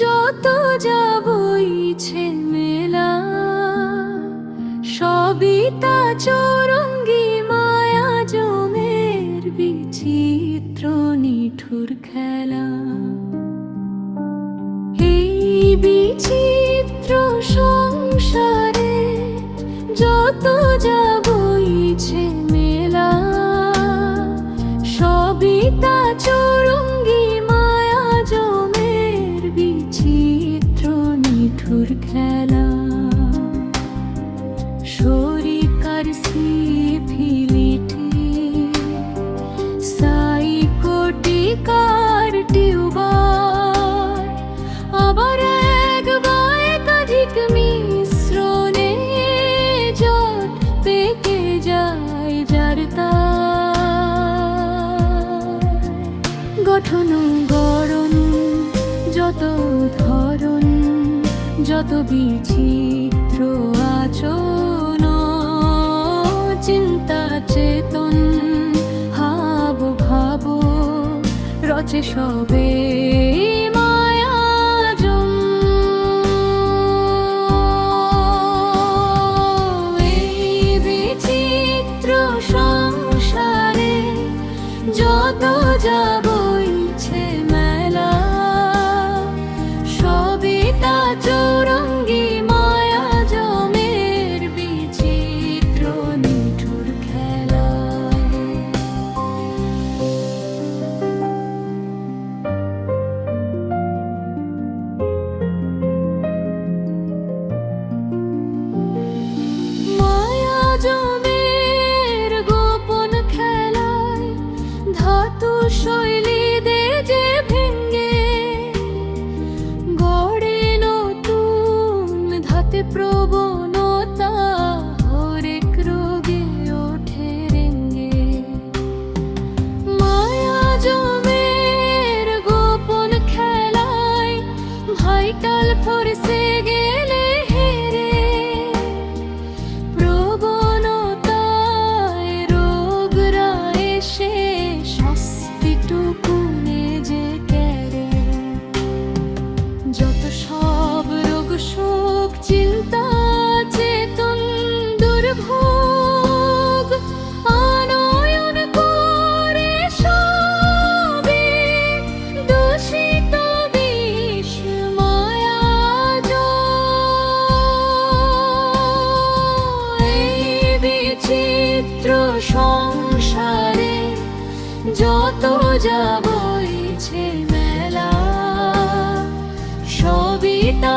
যত যাবইছে মেলা, সবই তা চৌরঙ্গি মায়া জমের বিচিত্র নিঠুর খেলা। এই বিচিত্র সংসারে যত যাবইছে মেলা, সবই তা নিঠুর খেলা, শরিকার সিফিলিটি সাইকোটিকার টিউবার, আবার এক বা একাধিক মিশ্রণে জট পেকে যায় যার গঠন গড়ন যত বিচিত্র আচন চিন্তা চেতন হাব ভাব রচে সবে। প্রবণতা হরেক রোগে ওঠে মায়া জমের গোপন খেলায় ভাইটাল যত যাবইছে মেলা সবই তা